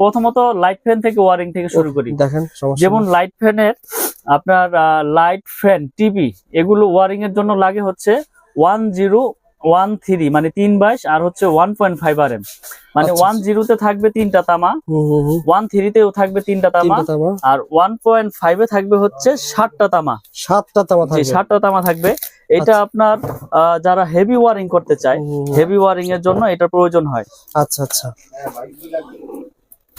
প্রথমত light fan থেকে wiring থেকে শুরু করি। দেখেন যেমন লাইট ফ্যানের আপনার লাইট ফ্যান টিভি এগুলো ওয়ারিং এর জন্য লাগে হচ্ছে ওয়ান জিরো ওয়ান থ্রি মানে তিন বাইশ আর হচ্ছে one point five R M মানে আচ্ছা, ওয়ান জিরোতে থাকবে তিনটা তামা। ওয়ান থ্রিতেও থাকবে তিনটা তামা আর ওয়ান পয়েন্ট ফাইভে থাকবে হচ্ছে ষাটটা তামা। সাতটা তামা থাকবে। ষাটটা তামা থাকবে। এটা আচ্ছা। আপনার যারা হেভি ওয়ারিং করতে চায়। হেভি ওয়ারিং এর জন্য এটা প্রয়োজন হয়। আচ্ছা আচ্ছা।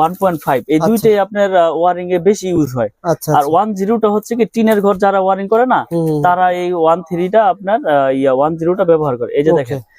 1.5 এই আচ্ছা। দুইটাই আপনার ওয়ারিং এ বেশি ইউজ হয়। আচ্ছা, আর আচ্ছা। 10 টা হচ্ছে কি টিনের ঘর যারা ওয়ারিং করে না তারা এই 13 টা আপনার ইয়া 10 টা ব্যবহার করে। এই যে দেখেন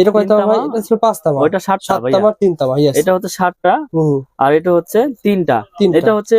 এটা কয় তামা এটা ছিল পাঁচ তামা ওইটা সাত ভাইয়া। তামা তিন তামা এটা হচ্ছে সাতটা আর এটা হচ্ছে তিনটা। এটা হচ্ছে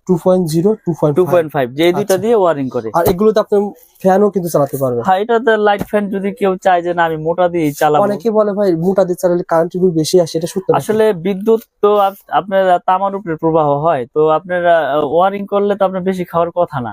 আশি আচ্ছা two point zero two point two point five যে এই দুইটা আচ্ছা। দিয়ে ওয়ারিং করে। আর এগুলোতে আপনি ফ্যানও কিন্তু চালাতে পারবেন। হ্যাঁ এটাতে লাইট ফ্যান যদি কেউ চায় যে না আমি মোটা দিয়ে চালাবো। অনেকে বলে ভাই মোটা দিয়ে চালালে কারেন্ট বিল বেশি আসে এটা সত্য আসলে বিদ্যুৎ তো আপ- আপনার তামার উপরে প্রবাহ হয় তো আপনারা ওয়ারিং করলে তো আপনার বেশি খাওয়ার কথা না।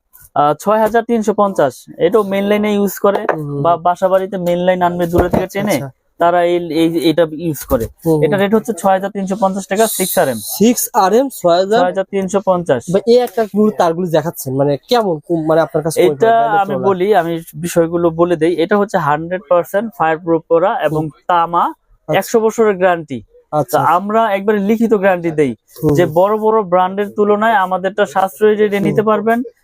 ছয় হাজার তিনশো পঞ্চাশ। এটাও মেন লাইনে ইউজ করে বা বাসা বাড়িতে মেন লাইন আনবে দূরে থেকে টেনে তারা এই এটা ইউজ করে। এটা রেট হচ্ছে ছয় হাজার তিনশো পঞ্চাশ টাকা six R M six R M ছয় হাজার ছয় হাজার তিনশো পঞ্চাশ। বা এই একটা গুলো তারগুলো দেখাচ্ছেন মানে কেমন মানে আপনার কাছে এটা আমি বলি আমি বিষয়গুলো বলে দেই। এটা হচ্ছে হান্ড্রেড পার্সেন্ট ফায়ার প্রুফ করা এবং তামা একশো বছরের গ্যারান্টি আচ্ছা। আমরা একবারে লিখিত গ্যারান্টি দেই যে বড় বড় ব্র্যান্ডের তুলনায় আমাদেরটা সাশ্রয়ী রেটে নিতে পারবেন।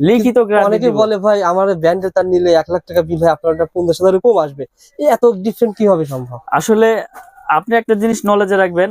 লিখিত অনেকে বলে ভাই আমার ব্যান্ডে তার নিলে এক লাখ টাকা বিল হয় আপনার পনেরোশো হাজার কম আসবে। এই এত ডিফারেন্ট কীভাবে সম্ভব? আসলে আপনি একটা জিনিস নলেজে রাখবেন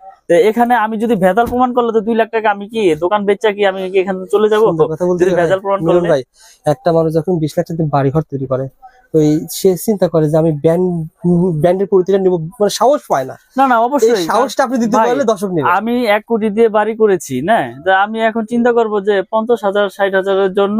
তো এখানে আমি যদি ভেজাল প্রমাণ করলে তো দুই লাখ টাকা আমি কি দোকান বেচা কি আমি কি এখান থেকে চলে যাব? যদি ভেজাল প্রমাণ করলে? ভাই একটা মানুষ যখন বিশ লাখ টাকা বাড়ি ঘর তৈরি করে তো সে চিন্তা করে যে আমি ব্যান্ড ব্যান্ডের পরিচয়টা নিব মানে সাহস পায় না। না না অবশ্যই। সাহসটা আপনি দিতে পারলে দর্শক নেবে। আমি এক কোটি দিয়ে বাড়ি করেছি না? আমি এখন চিন্তা করব যে পঞ্চাশ হাজার ষাট হাজারের জন্য